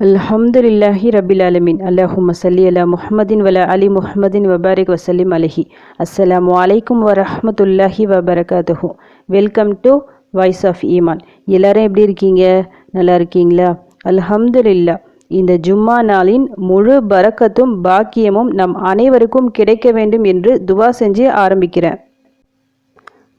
அல்ஹம்துலில்லாஹி ரபில் அலமின் அல்லாஹும் சல்லி அலா முஹம்மதின் வல அலி முஹமதின் வபாரிக் வசலிம் அலஹி. அஸ்ஸலாம் வலைக்கும் வரஹமத்துல்லாஹி வபரகாத்துஹு. வெல்கம் டு வாய்ஸ் ஆஃப் ஈமான் எல்லாரும் எப்படி இருக்கீங்க? நல்லா இருக்கீங்களா? அல்ஹம்துலில்லா இந்த ஜும்மா நாளின் முழு பரக்கத்தும் பாக்கியமும் நம் அனைவருக்கும் கிடைக்க வேண்டும் என்று துவா செஞ்சு ஆரம்பிக்கிறேன்.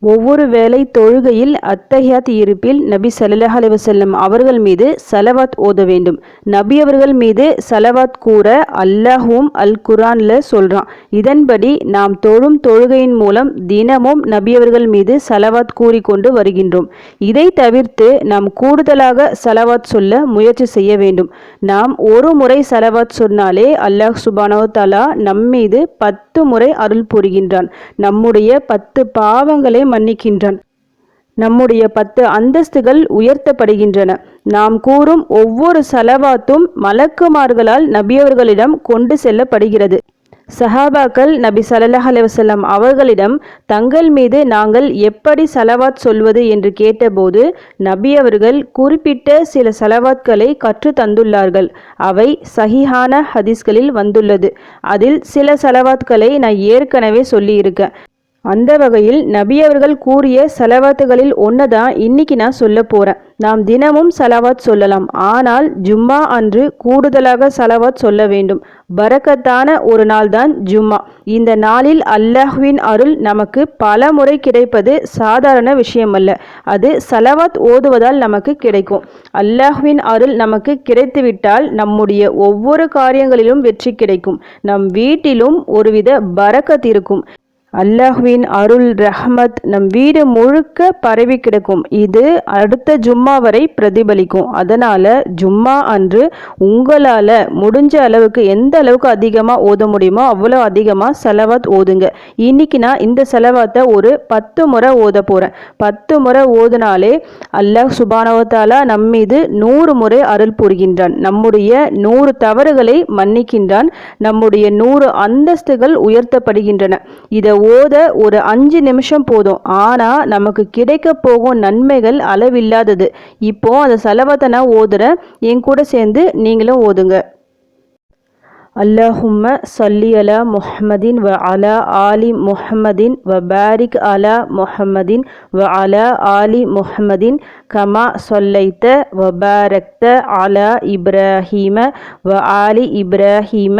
ஒவ்வொரு வேளை தொழுகையில் அத்தஹியாத் இருப்பில் நபி சல்லாஹ் அலைவசல்லம் அவர்கள் மீது சலவாத் ஓத வேண்டும். நபி அவர்கள் மீது சலவாத் கூற அல்லாஹும் அல் குரான்ல சொல்கிறான் இதன்படி நாம் தொழும் தொழுகையின் மூலம் தினமும் நபி அவர்கள் மீது சலவாத் கூறிக்கொண்டு வருகின்றோம். இதை தவிர்த்து நாம் கூடுதலாக சலவாத் சொல்ல முயற்சி செய்ய வேண்டும். நாம் ஒரு முறை சலவாத் சொன்னாலே அல்லாஹ் சுபானோ தலா நம்மீது பத்து முறை அருள் புரிகின்றான். நம்முடைய பத்து பாவங்களை மன்னிக்கின்றான். நம்முடைய பத்து அந்தஸ்துகள் உயர்த்தப்படுகின்றன. நாம் கூறும் ஒவ்வொரு செலவாத்தும் மலக்குமார்களால் நபியவர்களிடம் கொண்டு செல்லப்படுகிறது. சஹாபாக்கள் நபி சல்லாஹ் அலுவலம் அவர்களிடம் தங்கள் மீது நாங்கள் எப்படி சலவாத் சொல்வது? என்று கேட்டபோது நபி அவர்கள் குறிப்பிட்ட சில சலவாத்களை கற்று தந்துள்ளார்கள். அவை சஹிஹான ஹதீஸ்களில் வந்துள்ளது. அதில் சில சலவாத்களை நான் ஏற்கனவே சொல்லியிருக்கேன். அந்த வகையில் நபி அவர்கள் கூறிய செலவாத்துகளில் ஒன்று தான் இன்னைக்கு நான் சொல்ல போகிறேன் நாம் தினமும் சலவாத் சொல்லலாம். ஆனால் ஜும்மா அன்று கூடுதலாக சலவாத் சொல்ல வேண்டும். பரக்கத்தான ஒரு நாள் தான் ஜும்மா. இந்த நாளில் அல்லாஹ்வின் அருள் நமக்கு பல முறை கிடைப்பது சாதாரண விஷயமல்ல. அது சலவாத் ஓதுவதால் நமக்கு கிடைக்கும். அல்லாஹ்வின் அருள் நமக்கு கிடைத்துவிட்டால் நம்முடைய ஒவ்வொரு காரியங்களிலும் வெற்றி கிடைக்கும். நம் வீட்டிலும் ஒருவித பரக்கத் இருக்கும். அல்லாஹ்வின் அருள் ரஹ்மத் நம் வீடு முழுக்க பரவி கிடக்கும். இது அடுத்த ஜும்மா வரை பிரதிபலிக்கும். அதனால் ஜும்மா அன்று உங்களால் முடிஞ்ச அளவுக்கு எந்த அளவுக்கு அதிகமாக ஓத முடியுமோ அவ்வளோ அதிகமாக செலவாத் ஓதுங்க. இன்னைக்கு நான் இந்த செலவாத்தை ஒரு பத்து முறை ஓத போகிறேன் பத்து முறை ஓதுனாலே அல்லாஹ் சுபானவத்தாலா நம்மீது நூறு முறை அருள் புரிகின்றான். நம்முடைய நூறு தவறுகளை மன்னிக்கின்றான். நம்முடைய நூறு அந்தஸ்துகள் உயர்த்தப்படுகின்றன. இதை ஓத ஒரு அஞ்சு நிமிஷம் போதும். ஆனால் நமக்கு கிடைக்க போகும் நன்மைகள் அளவில்லாதது. இப்போ அந்த செலவத்தை நான் ஓதுறேன். என் கூட சேர்ந்து நீங்களும் ஓதுங்க. அல்லாஹும்ம சல்லி அலா முஹமதின் வ அலா ஆலி முஹம்மதின் வ பாரிக் அலா முஹம்மதின் வ அலா ஆலி முஹம்மதின் கமா சொல்லைத்த வ பாரக்த அலா இப்ராஹீம வ ஆலி இப்ராஹீம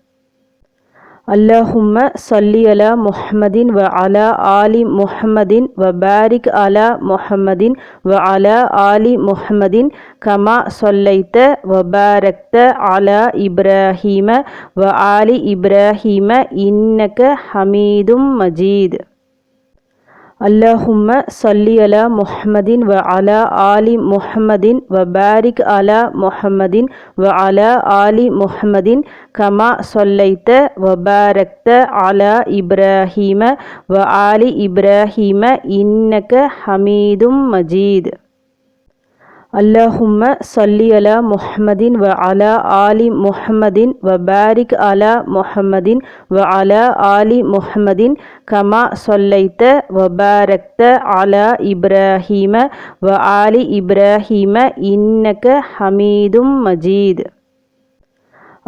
அல்லாஹும்ம சொல்லி அலா முஹம்மதின் வ அலா ஆலி முஹம்மதின் வ பாரிக் அலா முஹம்மதின் வ அலா ஆலி முஹம்மதின் கமா சொல்லைத்த வ பாரக்த அலா இப்ராஹீம வ ஆலி இப்ராஹீம இன்னக ஹமீதும் மஜீத். அல்லாஹும்ம சல்லி அலா முஹமதின் வ அலா ஆலி முஹமதின் வ பாரிக் அலா முஹமதின் வ அலா ஆலி முஹமதின் கமா சொல்லைத்த வ பாரக்த அலா இப்ராஹீம வ ஆலி இப்ராஹீம இன்னக ஹமீதும் மஜீத். அல்லாஹும்ம சொல்லி அலா முஹமதின் வ அலா ஆலி முஹமதின் வ பாரிக் அலா முஹமதின் வ அலா ஆலி முஹமதின் கமா சொல்லைத்த வ பாரக்த அலா இப்ராஹீம வ ஆலி இப்ராஹீம இன்னக ஹமீதும் மஜீத்.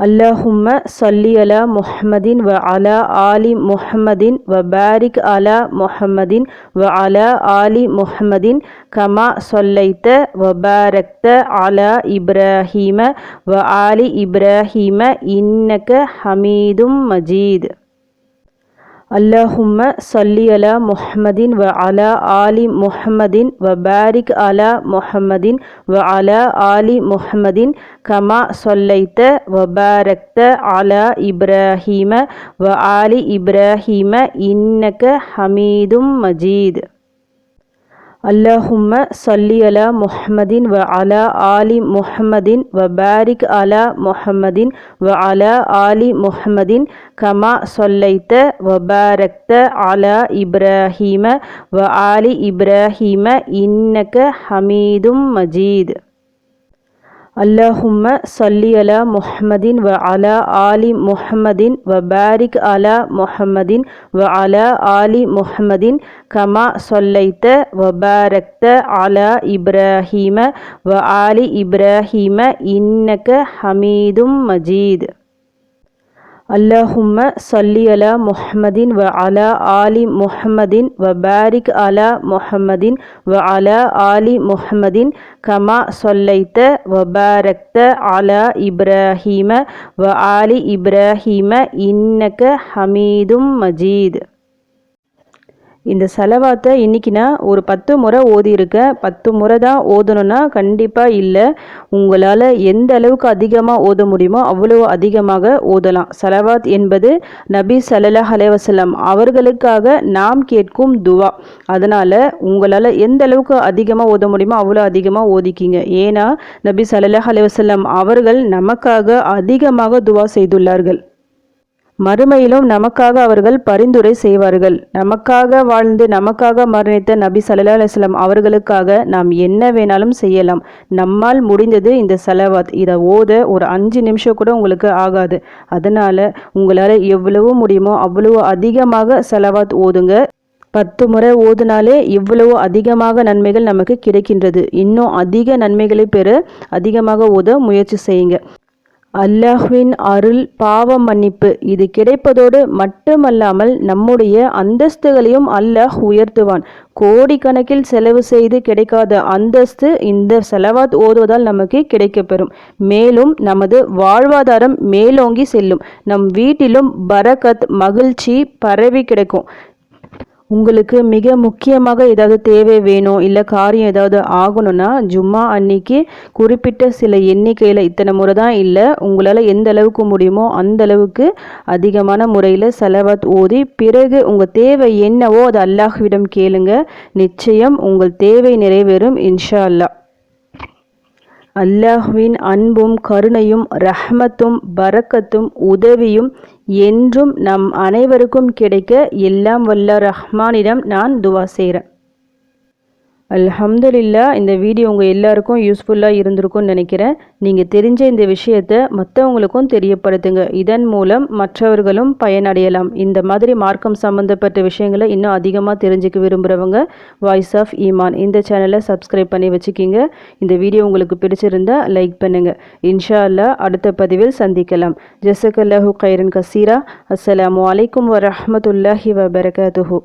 அல்லாஹும்ம சொல்லி அலா முஹமதின் வ அலா ஆலி முஹமதின் வ பாரிக் அலா முஹமதின் வ அலா ஆலி முஹமதின் கமா சொல்லைத்த வ பாரக்த அலா இப்ராஹீம வ ஆலி இப்ராஹீம இன்னக்க ஹமீதும் மஜீத் அல்லாஹும்ம சொல்லி அலா முஹமதின் வ அலா ஆலி முஹமதின் வ பாரிக் அலா முஹமதின் வ அலா ஆலி முஹமதின் கமா சொல்லைத்த வ பாரக்த அலா இப்ராஹீம வ ஆலி இப்ராஹீம இன்னக ஹமீதும் மஜீத். அல்லாஹும்ம சல்லி அலா முஹமதின் வ அலா ஆலி முஹமதின் வ பாரிக் அலா முஹமதின் வ அலா ஆலி முஹமதின் கமா சொல்லைத்த வ பாரக்த அலா இப்ராஹீம வ ஆலி இப்ராஹீம இன்னக ஹமீதும் மஜீத். அல்லாஹும்ம சொல்லி அலா முஹமதின் வ அலா ஆலி முஹமதின் வ பாரிக் அலா முஹமதின் வ அலா ஆலி முஹமதின் கமா சொல்லைத்த வ பாரக்த அலா இப்ராஹீம வ ஆலி இப்ராஹீம இன்னக்க ஹமீதும் மஜீத். அல்லாஹும்ம சொல்லி அலா முஹமதின் வ அலா ஆலி முஹமதின் வ பாரிக் அலா முஹமதின் வ அலா ஆலி முஹமதின் கமா சொல்லைத்த வ பாரக்த அலா இப்ராஹீம வ ஆலி இப்ராஹீம இன்னக ஹமீதும் மஜீத். இந்த செலவாத்தை இன்றைக்கி நான் ஒரு பத்து முறை ஓதியிருக்கேன். பத்து முறை தான் ஓதணும்னா கண்டிப்பாக இல்லை. உங்களால் எந்த அளவுக்கு அதிகமாக ஓத முடியுமோ அவ்வளோ அதிகமாக ஓதலாம். செலவாத் என்பது நபி சல்லாஹ் அலைவசல்லம் அவர்களுக்காக நாம் கேட்கும் துவா. அதனால் உங்களால் எந்த அளவுக்கு அதிகமாக ஓத முடியுமோ அவ்வளோ அதிகமாக ஓதிக்கிங்க. ஏன்னா நபி சல்லாஹ் அலைவசல்லம் அவர்கள் நமக்காக அதிகமாக துவா செய்துள்ளார்கள். மறுமையிலும் நமக்காக அவர்கள் பரிந்துரை செய்வார்கள். நமக்காக வாழ்ந்து நமக்காக மரணித்த நபி சல்லா அலுவலாம் அவர்களுக்காக நாம் என்ன வேணாலும் செய்யலாம். நம்மால் முடிந்தது இந்த செலவாத். இதை ஓத ஒரு அஞ்சு நிமிஷம் கூட உங்களுக்கு ஆகாது. அதனால் உங்களால் எவ்வளவு முடியுமோ அவ்வளவு அதிகமாக செலவாத் ஓதுங்க. பத்து முறை ஓதுனாலே இவ்வளவு அதிகமாக நன்மைகள் நமக்கு கிடைக்கின்றது. இன்னும் அதிக நன்மைகளை பெற அதிகமாக ஓத முயற்சி செய்யுங்க. அல்லாஹ்வின் அருள் பாவ மன்னிப்பு. இது கிடைப்பதோடு மட்டுமல்லாமல் நம்முடைய அந்தஸ்துகளையும் அல்லாஹ் உயர்த்துவான். கோடிக்கணக்கில் செலவு செய்து கிடைக்காத அந்தஸ்து இந்த செலவாத் ஓதுவதால் நமக்கு கிடைக்கப்பெறும். மேலும் நமது வாழ்வாதாரம் மேலோங்கி செல்லும். நம் வீட்டிலும் பரகத் மகிழ்ச்சி பரவி கிடைக்கும். உங்களுக்கு மிக முக்கியமாக ஏதாவது தேவை வேணும் இல்லை காரியம் ஏதாவது ஆகணும்னா ஜும்மா அன்னைக்கு குறிப்பிட்ட சில எண்ணிக்கையில் இத்தனை முறை தான் இல்லை உங்களால் எந்த அளவுக்கு முடியுமோ அந்த அளவுக்கு அதிகமான முறையில் செலவாத் ஓதி பிறகு உங்கள் தேவை என்னவோ அது அல்லாஹ்விடம் கேளுங்க. நிச்சயம் உங்கள் தேவை நிறைவேறும் இன்ஷா அல்லாஹ் அல்லாஹ்வின் அன்பும் கருணையும் ரஹ்மத்தும் பரக்கத்தும் உதவியும் என்றும் நம் அனைவருக்கும் கிடைக்க எல்லாம் வல்ல ரஹ்மானிடம் நான் துவா செய்கிறேன் அல்ஹம்துலில்லா இந்த வீடியோ உங்கள் எல்லாருக்கும் யூஸ்ஃபுல்லாக இருந்திருக்கும்னு நினைக்கிறேன். நீங்கள் தெரிஞ்ச இந்த விஷயத்தை மற்றவங்களுக்கும் தெரியப்படுத்துங்க. இதன் மூலம் மற்றவர்களும் பயனடையலாம். இந்த மாதிரி மார்க்கம் சம்மந்தப்பட்ட விஷயங்களை இன்னும் அதிகமாக தெரிஞ்சுக்க விரும்புகிறவங்க வாய்ஸ் ஆஃப் ஈமான் இந்த சேனலை சப்ஸ்கிரைப் பண்ணி வச்சுக்கிங்க. இந்த வீடியோ உங்களுக்கு பிடிச்சிருந்தா லைக் பண்ணுங்கள் இன்ஷா அல்லா அடுத்த பதிவில் சந்திக்கலாம். ஜெசக் அல்லாஹூ கைரன் கசீரா. அஸ்லாம் வலைக்கம் வரமத்துல்லாஹி வபரகாத்துஹூ.